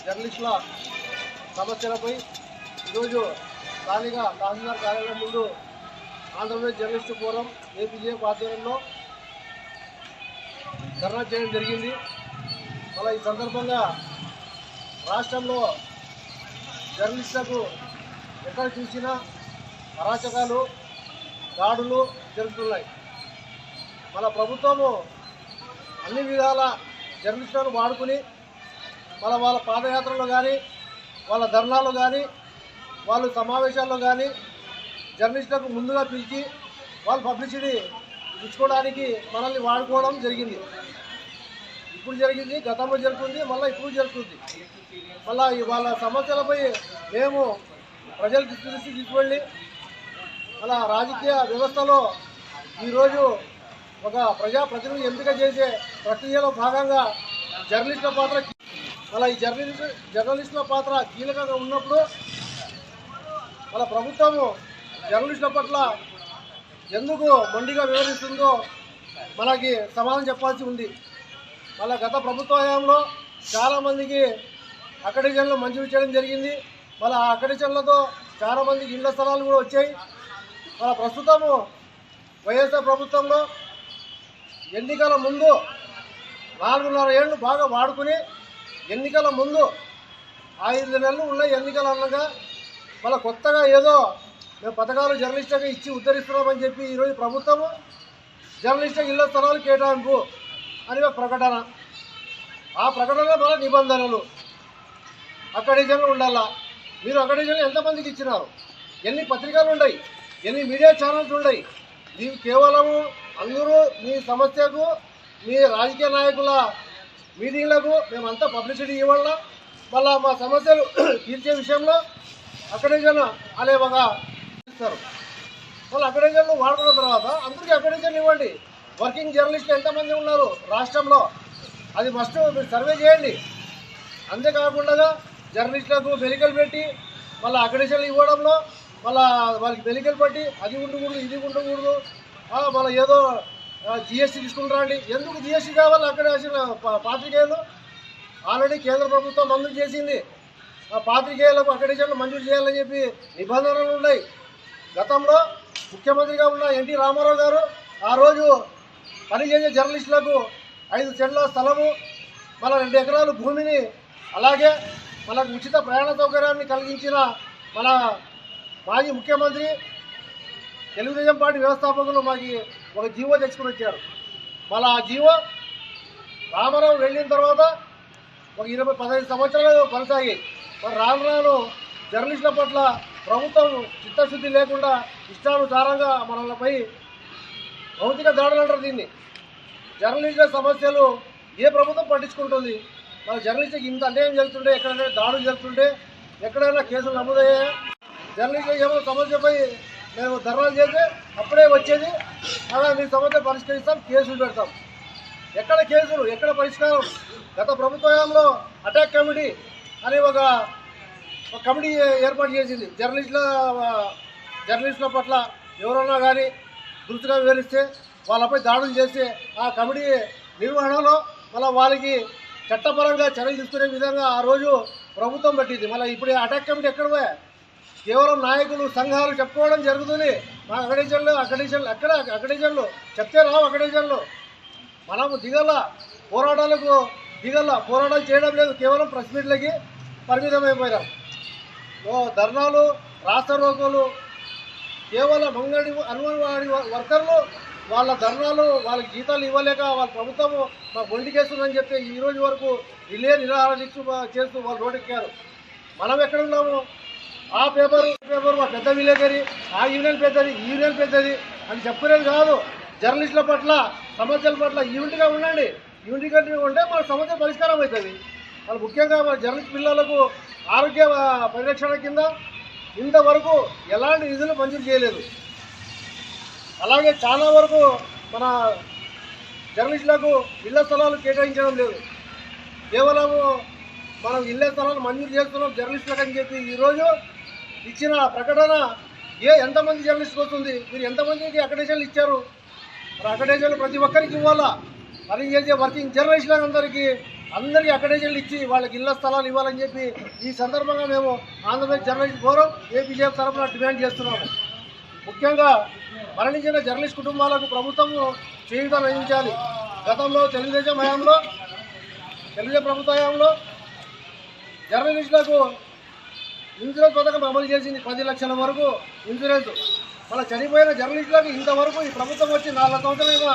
జర్నలిస్టుల సమస్యలపై ఈరోజు స్థానిక తహసీల్దార్ కార్యాలయం ముందు ఆంధ్రప్రదేశ్ జర్నలిస్టు ఫోరం ఏపీజేఎఫ్ ఆధ్వర్యంలో ధర్నా చేయడం జరిగింది మళ్ళీ ఈ సందర్భంగా రాష్ట్రంలో జర్నలిస్టులకు ఎక్కడ చూసినా అరాచకాలు దాడులు జరుగుతున్నాయి మన ప్రభుత్వము అన్ని విధాల జర్నలిస్టులను వాడుకుని వాళ్ళ వాళ్ళ పాదయాత్రలో కానీ వాళ్ళ ధర్నాలు కానీ వాళ్ళు సమావేశాల్లో కానీ జర్నలిస్టులకు ముందుగా పిలిచి వాళ్ళు పబ్లిసిటీ ఇచ్చుకోవడానికి మనల్ని వాడుకోవడం జరిగింది. ఇప్పుడు జరిగింది గతంలో జరుగుతుంది మళ్ళీ ఇప్పుడు జరుగుతుంది. మళ్ళీ వాళ్ళ సమస్యలపై మేము ప్రజలకు దృష్టి తీసుకువెళ్ళి అలా రాజకీయ వ్యవస్థలో ఈరోజు ఒక ప్రజాప్రతినిధి ఎంపిక చేసే ప్రక్రియలో భాగంగా జర్నలిస్టుల పాత్ర అలా ఈ జర్నలిస్ట్ జర్నలిస్టుల పాత్ర కీలకంగా ఉన్నప్పుడు మన ప్రభుత్వము జర్నలిస్టుల పట్ల ఎందుకు మొండిగా వివరిస్తుందో మనకి సమాధానం చెప్పాల్సి ఉంది. మళ్ళా గత ప్రభుత్వ హయాంలో చాలామందికి అకడిజన్లు మంజూరు చేయడం జరిగింది. మళ్ళీ ఆ అకడిజన్లతో చాలామందికి ఇళ్ళ స్థలాలు కూడా వచ్చాయి. మన ప్రస్తుతము వైఎస్ఆర్ ప్రభుత్వంలో ఎన్నికల ముందు నాలుగున్నర ఏళ్ళు బాగా వాడుకుని ఎన్నికల ముందు ఐదు నెలలు ఉన్నాయి ఎన్నికలు అనగా మళ్ళీ కొత్తగా ఏదో మేము పథకాలు జర్నలిస్టుగా ఇచ్చి ఉద్ధరిస్తున్నామని చెప్పి ఈరోజు ప్రభుత్వము జర్నలిస్టులకు ఇళ్ళ స్థలాలు కేటాయింపు అని ఒక ప్రకటన. ఆ ప్రకటనలో మన నిబంధనలు అక్కడిజన్లు ఉండాలా? మీరు అక్కడిజన్లు ఎంతమందికి ఇచ్చినారు? ఎన్ని పత్రికలు ఉన్నాయి ఎన్ని మీడియా ఛానల్స్ ఉన్నాయి ఇవి కేవలము అందరూ మీ సమస్యకు మీ రాజకీయ నాయకుల మీటింగ్లకు మేమంతా పబ్లిసిటీ ఇవ్వాలా? మళ్ళా మా సమస్యలు తీర్చే విషయంలో అక్కడిజన్ అనేవగా ఇస్తారు వాళ్ళు అక్కడిజన్లు వాడుకున్న తర్వాత అందరికీ అక్కడిజన్లు ఇవ్వండి. వర్కింగ్ జర్నలిస్టులు ఎంతమంది ఉన్నారు రాష్ట్రంలో? అది మస్ట్ మీరు సర్వే చేయండి. అంతేకాకుండా జర్నలిస్టులకు మెలికలు పెట్టి మళ్ళీ అక్కడిషన్లు ఇవ్వడంలో మళ్ళీ వాళ్ళకి మెలికలు పెట్టి అది ఉండకూడదు ఇది ఉండకూడదు మన ఏదో జిఎస్టీ తీసుకుంటారండి ఎందుకు జిఎస్టీ కావాలి? అక్కడ పాత్రికేయులు. ఆల్రెడీ కేంద్ర ప్రభుత్వం మంజూరు చేసింది. ఆ పాత్రికేయులకు అక్కడిషన్లు మంజూరు చేయాలని చెప్పి నిబంధనలు ఉన్నాయి. గతంలో ముఖ్యమంత్రిగా ఉన్న ఎన్టీ రామారావు గారు ఆ రోజు పనిచేసే జర్నలిస్టులకు ఐదు చెట్ల స్థలము మన రెండు ఎకరాలు భూమిని అలాగే మనకు ఉచిత ప్రయాణ సౌకర్యాన్ని కలిగించిన మన మాజీ ముఖ్యమంత్రి తెలుగుదేశం పార్టీ వ్యవస్థాపకులు మాకు ఒక జీవో తెచ్చుకుని వచ్చారు. మళ్ళీ ఆ జీవో రామారావు వెళ్ళిన తర్వాత ఒక ఇరవై పదహైదు సంవత్సరాలు కొనసాగాయి. మరి రాను రాను జర్నలిస్టుల పట్ల ప్రభుత్వం చిత్తశుద్ధి లేకుండా ఇష్టానుసారంగా మనలపై భౌతిక దాడులు అంటారు దీన్ని. జర్నలిస్టుల సమస్యలు ఏ ప్రభుత్వం పట్టించుకుంటుంది? మన జర్నలిస్టుకి ఇంత అన్యాయం జరుగుతుంటే ఎక్కడైనా దాడులు జరుగుతుంటే ఎక్కడైనా కేసులు నమోదయ్యాయా? జర్నలిస్టులు ఏమో సమస్యపై మేము ధర్నాలు చేస్తే అప్పుడే వచ్చేది. అలా మీ సమస్య పరిష్కరిస్తాం కేసులు పెడతాం. ఎక్కడ కేసులు ఎక్కడ పరిష్కారం? గత ప్రభుత్వంలో అటాక్ కమిటీ అని ఒక కమిటీ ఏర్పాటు చేసింది. జర్నలిస్టుల జర్నలిస్టుల పట్ల ఎవరన్నా కానీ దురుసుగా వివరిస్తే వాళ్ళపై దాడులు చేస్తే ఆ కమిటీ నిర్వహణలో మళ్ళీ వాళ్ళకి చట్టపరంగా చర్యలు తీసుకునే విధంగా ఆ రోజు ప్రభుత్వం పట్టింది. మళ్ళీ ఇప్పుడు అటాక్ కమిటీ ఎక్కడ పోయా? కేవలం నాయకులు సంఘాలు చెప్పుకోవడం జరుగుతుంది. మా అకడేజన్లు అకడేజన్లు ఎక్కడ అకడేజన్లు చెప్తే రావు అకడేజన్లు మనము దిగల పోరాటాలకు దిగల పోరాటాలు చేయడం లేదు. కేవలం ప్రెస్ మీట్లకి పరిమితమైపోయినాం. ఓ ధర్నాలు రాష్ట్ర రోగులు కేవలం అంగడి అంగన్వాడి వర్కర్లు వాళ్ళ ధర్నాలు వాళ్ళకి జీతాలు ఇవ్వలేక వాళ్ళ ప్రభుత్వము మాకు ఒంటికేస్తుందని చెప్పి ఈ రోజు వరకు ఇల్లే నిరాహార దీక్ష చేస్తూ వాళ్ళు రోడ్డెక్కారు మనం ఎక్కడ ఉన్నాము? ఆ పేపర్ పేపర్ మా పెద్ద విలేకరి ఆ యూనియన్ పెద్దది ఈ యూనియన్ పెద్దది అని చెప్పుకునేది కాదు. జర్నలిస్టుల పట్ల సమస్యల పట్ల యూనిట్గా ఉండండి. యూనిట్గా ఉంటే మన సమస్య పరిష్కారం అవుతుంది. వాళ్ళు ముఖ్యంగా మన జర్నలిస్ట్ పిల్లలకు ఆరోగ్య పరిరక్షణ కింద ఇంతవరకు ఎలాంటి నిధులు మంజూరు చేయలేదు. అలాగే చాలా వరకు మన జర్నలిస్టులకు ఇళ్ళ స్థలాలు కేటాయించడం లేదు. కేవలము మనం ఇళ్ళ స్థలాలు మంజూరు చేస్తున్నాం జర్నలిస్టులకు అని చెప్పి ఈరోజు ఇచ్చిన ప్రకటన ఏ ఎంతమంది జర్నలిస్ట్కి వస్తుంది? మీరు ఎంతమందికి అకడేషన్లు ఇచ్చారు? మరి అకడేషన్లు ప్రతి ఒక్కరికి ఇవ్వాలా? పనిచేసే వర్కింగ్ జర్నలిస్టులందరికీ అందరికీ అందరికీ అకడేషన్లు ఇచ్చి వాళ్ళకి ఇళ్ళ స్థలాలు ఇవ్వాలని చెప్పి ఈ సందర్భంగా మేము ఆంధ్రప్రదేశ్ జర్నలిస్ట్ ఫోరం ఏపీజేఎఫ్ తరఫున డిమాండ్ చేస్తున్నాము. ముఖ్యంగా మరణించిన జర్నలిస్ట్ కుటుంబాలకు ప్రభుత్వం చేయుతలు అందించాలి గతంలో తెలుగుదేశం హయాంలో తెలుగుదేశం ప్రభుత్వ హయాంలో జర్నలిస్టులకు ఇన్సూరెన్స్ పథకం అమలు చేసింది పది లక్షల వరకు ఇన్సూరెన్స్. మళ్ళీ చనిపోయిన జర్నలిస్టులకు ఇంతవరకు ఈ ప్రభుత్వం వచ్చి నాలుగు సంవత్సరాలు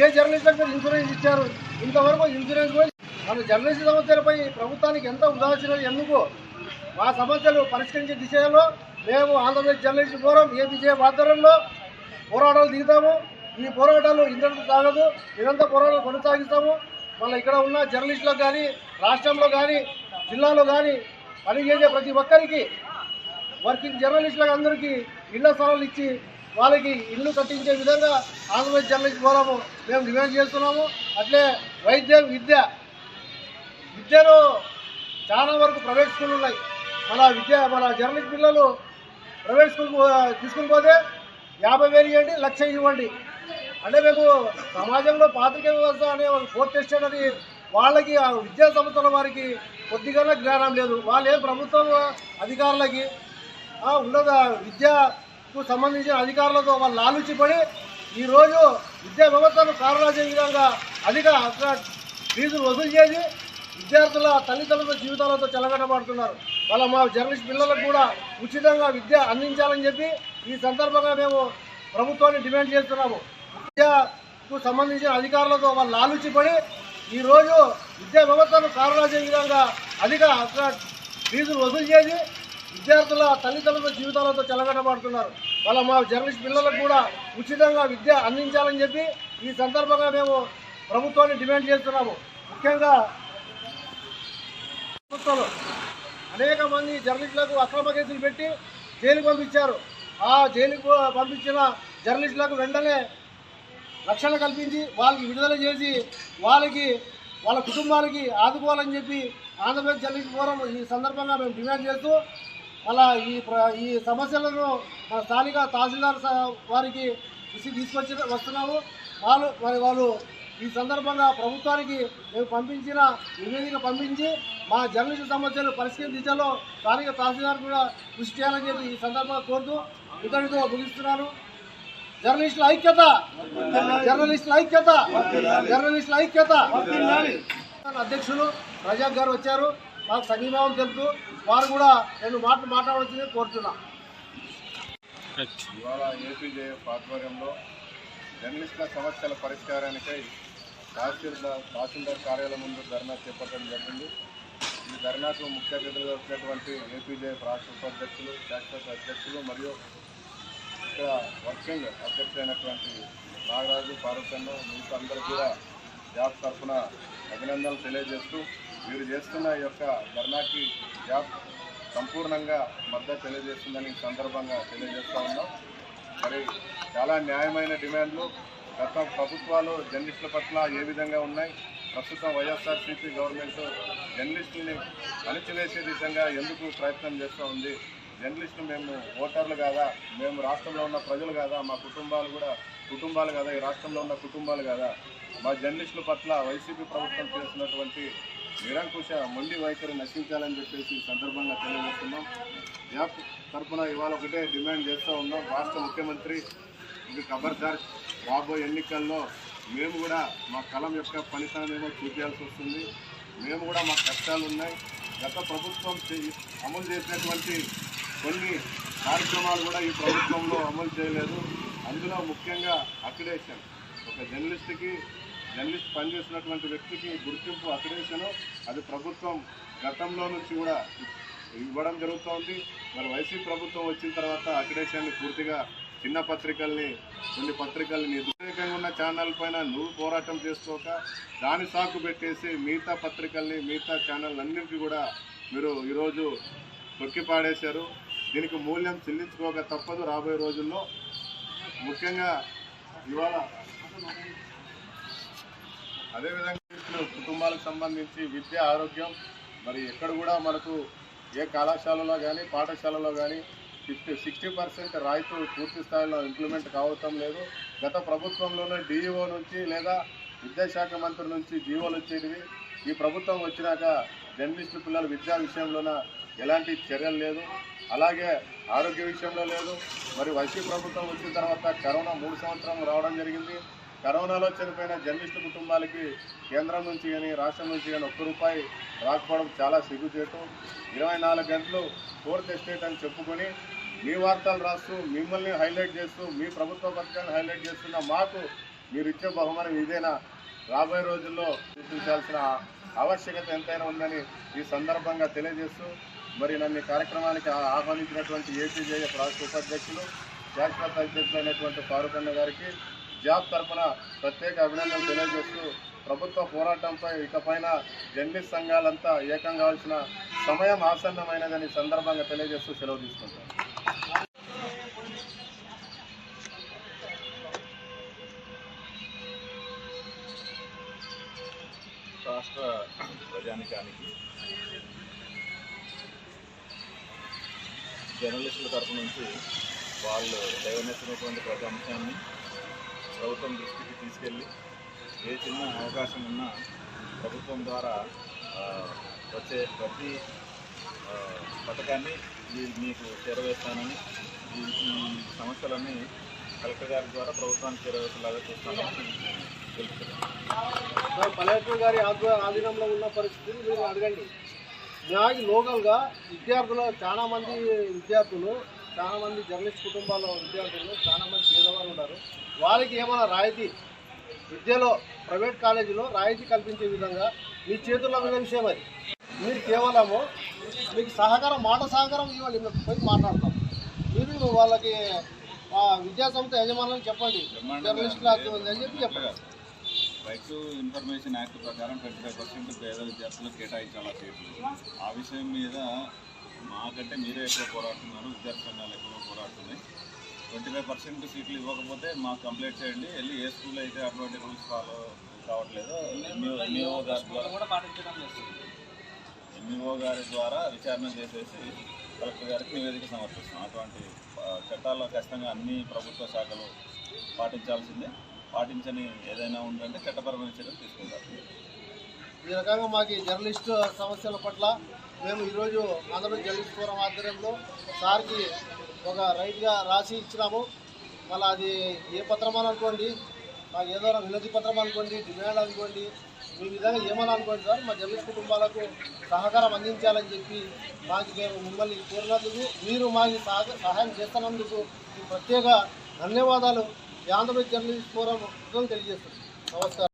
ఏ జర్నలిస్టులకు మీరు ఇన్సూరెన్స్ ఇచ్చారు. ఇంతవరకు ఇన్సూరెన్స్ పోయి మన జర్నలిస్ట్ సమస్యలపై ప్రభుత్వానికి ఎంత ఉదాసీన ఎందుకు? మా సమస్యలు పరిష్కరించే దిశలో మేము ఆంధ్రప్రదేశ్ జర్నలిస్ట్ ఫోరం ఏపీజే ఆధ్వర్యంలో పోరాటాలు దిగుతాము. ఈ పోరాటాలు ఇంతటి సాగదు. నిరంతర పోరాటాలు కొనసాగిస్తాము. మళ్ళీ ఇక్కడ ఉన్న జర్నలిస్టులకు కానీ రాష్ట్రంలో కానీ జిల్లాలో కానీ పనిచేసే ప్రతి ఒక్కరికి వర్కింగ్ జర్నలిస్టులకు అందరికీ ఇళ్ళ స్థలాలు ఇచ్చి వాళ్ళకి ఇల్లు కట్టించే విధంగా ఆంధ్రప్రదేశ్ జర్నలిస్ట్ ఫోరము మేము డిమాండ్ చేస్తున్నాము. అట్లే వైద్యం విద్య విద్యలో చాలా వరకు ప్రైవేట్ స్కూల్ ఉన్నాయి. మన విద్య మన జర్నలిస్ట్ పిల్లలు ప్రైవేట్ స్కూల్ తీసుకుని పోతే యాభై వేలు ఇవ్వండి లక్ష ఇవ్వండి. అంటే మేము సమాజంలో పాత్రిక వ్యవస్థ అనే ఒక ఫోర్త్ టెస్టెడ్ అనేది వాళ్ళకి ఆ విద్యా సంస్థల వారికి కొద్దిగా జ్ఞానం లేదు. వాళ్ళు ఏ ప్రభుత్వ అధికారులకి ఉన్నత విద్యకు సంబంధించిన అధికారులతో వాళ్ళు ఆలోచిపడి ఈరోజు విద్యా వ్యవస్థను కారణాజే విధంగా అధిక ఫీజులు వసూలు చేసి విద్యార్థుల తల్లిదండ్రుల జీవితాలతో చెలగడబడుతున్నారు వాళ్ళ మా జర్నలిస్ట్ పిల్లలకు కూడా ఉచితంగా విద్య అందించాలని చెప్పి ఈ సందర్భంగా మేము ప్రభుత్వాన్ని డిమాండ్ చేస్తున్నాము. విద్యకు సంబంధించిన అధికారులతో వాళ్ళు ఆలోచిపడి ఈరోజు విద్యా వ్యవస్థను కారణాజే విధంగా అధిక ఫీజులు వసూలు చేసి విద్యార్థుల తల్లిదండ్రుల జీవితాలతో చెలగడబడుతున్నారు వాళ్ళ మా జర్నలిస్ట్ పిల్లలకు కూడా ఉచితంగా విద్య అందించాలని చెప్పి ఈ సందర్భంగా మేము ప్రభుత్వాన్ని డిమాండ్ చేస్తున్నాము. ముఖ్యంగా ప్రభుత్వాలు అనేక మంది జర్నలిస్టులకు అక్రమ కేసులు పెట్టి జైలుకు పంపించారు. ఆ జైలుకు పంపించిన జర్నలిస్టులకు వెంటనే రక్షణ కల్పించి వాళ్ళకి విడుదల చేసి వాళ్ళకి వాళ్ళ కుటుంబానికి ఆదుకోవాలని చెప్పి ఆంధ్రప్రదేశ్ జర్నలిస్ట్ ఫోరం ఈ సందర్భంగా మేము డిమాండ్ చేస్తూ అలా ఈ ఈ సమస్యలను మన స్థానిక తహసీల్దార్ స- వారికి దృష్టి తీసుకొచ్చి వస్తున్నాము. వాళ్ళు మరి వాళ్ళు ఈ సందర్భంగా ప్రభుత్వానికి మేము పంపించిన నివేదిక పంపించి మా జర్నలిస్ట్ సమస్యలు పరిష్కరించే దిశలో స్థానిక తహసీల్దార్ కూడా కృషి చేయాలని చెప్పి ఈ సందర్భంగా కోరుతూ ఇతరులతో ముగిస్తున్నాను. జర్నలిస్టుల ఐక్యత. జర్నలిస్టుల ఐక్యత. జర్నలిస్టుల ఐక్యత. అధ్యక్షులు రజాక్ గారు వచ్చారు. మాకు సంఘీభావం తెలుపుతూ వారు కూడా నేను మాట మాట్లాడవలసింది కోరుతున్నా. ఇవాళ ఏపీజేఎఫ్ ఆధ్వర్యంలో జర్నలిస్టుల సమస్యల పరిష్కారానికై తహసీల్దార్ తహసీల్దార్ కార్యాలయం ముందు ధర్నా చేపట్టడం జరిగింది. ఈ ధర్నాకు ముఖ్య అతిథులుగా వచ్చినటువంటి ఏపీజేఎఫ్ రాష్ట్ర ఉపాధ్యక్షులు శాశ్వత అధ్యక్షులు మరియు ఇక్కడ వర్కింగ్ అధ్యక్షులైనటువంటి నాగరాజు పార్వతన్న మిగతా అందరూ కూడా జాబ్ తరఫున అభినందనలు తెలియజేస్తూ వీరు చేస్తున్న ఈ యొక్క ధర్నాకి జాబ్ సంపూర్ణంగా మద్దతు తెలియజేస్తుందని సందర్భంగా తెలియజేస్తూ ఉన్నాం. మరి చాలా న్యాయమైన డిమాండ్లు గత ప్రభుత్వాలు జర్నలిస్టుల పట్ల ఏ విధంగా ఉన్నాయి ప్రస్తుతం వైఎస్ఆర్సీపీ గవర్నమెంట్ జర్నలిస్టుల్ని అణిచివేసే విధంగా ఎందుకు ప్రయత్నం చేస్తూ ఉంది జర్నలిస్టులు మేము ఓటర్లు కాదా మేము రాష్ట్రంలో ఉన్న ప్రజలు కాదా మా కుటుంబాలు కూడా కుటుంబాలు కదా ఈ రాష్ట్రంలో ఉన్న కుటుంబాలు కాదా మా జర్నలిస్టుల పట్ల వైసీపీ ప్రభుత్వం చేస్తున్నటువంటి నిరంకుశ మొండి వైఖరి నశించాలని చెప్పేసి సందర్భంగా తెలియజేస్తున్నాం. యాప్ తరఫున ఇవాళ ఒకటే డిమాండ్ చేస్తూ ఉన్నాం. రాష్ట్ర ముఖ్యమంత్రి ఇది ఖబర్దార్. రాబోయే ఎన్నికల్లో మేము కూడా మా కలం యొక్క ఫలితాన్ని ఏమో చూపించాల్సి వస్తుంది. మేము కూడా మా కష్టాలు ఉన్నాయి. గత ప్రభుత్వం చే- అమలు చేసినటువంటి కొన్ని కార్యక్రమాలు కూడా ఈ ప్రభుత్వంలో అమలు చేయలేదు. అందులో ముఖ్యంగా అక్రిడేషన్. ఒక జర్నలిస్ట్కి జర్నలిస్ట్ పనిచేసినటువంటి వ్యక్తికి గుర్తింపు అక్రిడేషన్ అది ప్రభుత్వం గతంలో నుంచి కూడా ఇవ్వడం జరుగుతోంది. మరి వైసీపీ ప్రభుత్వం వచ్చిన తర్వాత అక్రిడేషన్ని పూర్తిగా చిన్న పత్రికల్ని కొన్ని పత్రికల్ని వ్యతిరేకంగా ఉన్న ఛానల్ పైన నువ్వు పోరాటం చేసుకోక దాని సాకు పెట్టేసి మిగతా పత్రికల్ని మిగతా ఛానల్ అన్నింటికి కూడా మీరు ఈరోజు తొక్కిపాడేశారు. దీనికి మూల్యం చెల్లించుకోక తప్పదు రాబోయే రోజుల్లో. ముఖ్యంగా ఇవాళ అదేవిధంగా కుటుంబాలకు సంబంధించి విద్య ఆరోగ్యం మరి ఎక్కడ కూడా మనకు ఏ కళాశాలలో కానీ పాఠశాలలో కానీ ఫిఫ్టీ సిక్స్టీ పర్సెంట్ రాయితీ పూర్తి స్థాయిలో ఇంప్లిమెంట్ కావటం లేదు. గత ప్రభుత్వంలోనే డిఈఓ నుంచి లేదా విద్యాశాఖ మంత్రి నుంచి జీవోలు వచ్చేటివి. ఈ ప్రభుత్వం వచ్చినాక జర్నలిస్టు పిల్లల విద్యా విషయంలోన ఎలాంటి చర్యలు లేదు. అలాగే ఆరోగ్య విషయంలో లేదు. మరి వైసీపీ ప్రభుత్వం వచ్చిన తర్వాత కరోనా మూడు సంవత్సరం రావడం జరిగింది. కరోనాలో చనిపోయిన జర్నలిస్టు కుటుంబాలకి కేంద్రం నుంచి కానీ రాష్ట్రం నుంచి కానీ ఒక్క రూపాయి రాకపోవడం చాలా సిగ్గుచేటు. ఇరవై నాలుగు గంటలు ఫోర్త్ ఎస్టేట్ అని చెప్పుకొని మీ వార్తలు రాస్తూ మిమ్మల్ని హైలైట్ చేస్తూ మీ ప్రభుత్వ పథకాన్ని హైలైట్ చేస్తున్న మాకు మీరు ఇచ్చే బహుమానం ఇదేనా? రాబోయే రోజుల్లో గుర్తించాల్సిన ఆవశ్యకత ఎంతైనా ఉందని ఈ సందర్భంగా తెలియజేస్తూ మరి నన్ను కార్యక్రమానికి ఆహ్వానించినటువంటి ఏపీజేఏ రాష్ట్ర ఉపాధ్యక్షులు శాశ్వత అధ్యక్షులైనటువంటి ఫారూక్ అన్న గారికి జాబ్ తరఫున ప్రత్యేక అభినందనలు తెలియజేస్తూ ప్రభుత్వ పోరాటంపై ఇకపైన జర్నలిస్ట్ సంఘాలంతా ఏకం కావాల్సిన సమయం ఆసన్నమైనదని సందర్భంగా తెలియజేస్తూ సెలవు తీసుకుంటాను రాష్ట్ర ప్రజానికానికి జర్నలిస్టుల తరపు నుంచి వాళ్ళు లేవనెత్తినటువంటి ప్రతి అంశాన్ని ప్రభుత్వం దృష్టికి తీసుకెళ్ళి ఏ చిన్న అవకాశం ఉన్నా ప్రభుత్వం ద్వారా వచ్చే ప్రతి పథకాన్ని మీకు చేరవేస్తానని ఈ సమస్యలన్నీ కలెక్టర్ గారి ద్వారా ప్రభుత్వానికి చేరవేసేలాగా చూస్తామని తెలుపుతున్నాను. పల్లెటూరు కలెక్టర్ గారి ఆధ్వ- ఆధీనంలో ఉన్న పరిస్థితిని మీరు అడగండి. నాకు లోకల్గా విద్యార్థులు చాలా మంది విద్యార్థులు చాలా మంది జర్నలిస్ట్ కుటుంబాల విద్యార్థులు చాలా మంది పేదవారు ఉన్నారు. వారికి ఏమైనా రాయితీ విద్యలో ప్రైవేట్ కాలేజీలో రాయితీ కల్పించే విధంగా మీ చేతుల్లో ఉన్న విషయం అది. మీరు కేవలము మీకు సహకారం మాట సహకారం ఇవ్వండి మేము పోయి మాట్లాడతాం. మీరు వాళ్ళకి ఆ విద్యా సంస్థ యజమానులను చెప్పండి. జర్నలిస్టులు అని చెప్పి చెప్పండి. రైట్ టు ఇన్ఫర్మేషన్ యాక్ట్ ప్రకారం ట్వంటీ ఫైవ్ పర్సెంట్ పేద విద్యార్థులకు కేటాయించాలి సీట్లు ఆ విషయం మీద మాకంటే మీరే ఎక్కువ పోరాడుతున్నారు. విద్యార్థి సంఘాలు ఎక్కువ పోరాడుతున్నాయి. ట్వంటీ ఫైవ్ పర్సెంట్ సీట్లు ఇవ్వకపోతే మాకు కంప్లైంట్ చేయండి. వెళ్ళి ఏ స్కూల్లో అయితే అటువంటి రూల్స్ ఫాలో కావట్లేదో ఎంఈఓ ఎంఈఓ గారి ద్వారా ఎంఈఓ గారి ద్వారా విచారణ చేసేసి కలెక్టర్ గారికి నివేదిక సమర్పిస్తాం. అటువంటి చట్టాల్లో ఖచ్చితంగా అన్ని ప్రభుత్వ శాఖలు పాటించాల్సిందే. పాటించని ఏదైనా ఉందంటే చట్టపరమైన చర్యలు తీసుకుంటారు. ఈ రకంగా మాకు జర్నలిస్ట్ సమస్యల పట్ల మేము ఈరోజు ఆంధ్రప్రదేశ్ జర్నలిస్ట్ ఫోరం ఆధ్వర్యంలో సార్కి ఒక రైట్గా రాసి ఇచ్చినాము. మళ్ళీ అది ఏ పత్రం అని అనుకోండి మాకు ఏదో వినతి పత్రం అనుకోండి డిమాండ్ అనుకోండి మీ విధంగా ఏమని అనుకోండి సార్ మా జర్నలిస్ట్ కుటుంబాలకు సహకారం అందించాలని చెప్పి మాకు మేము మిమ్మల్ని కోరినందుకు మీరు మాకు సహాయం చేస్తున్నందుకు ప్రత్యేక ధన్యవాదాలు. ఆంధ్రప్రదేశ్ జర్నలిస్ట్ ఫోరం తెలియజేస్తుంది. నమస్కారం.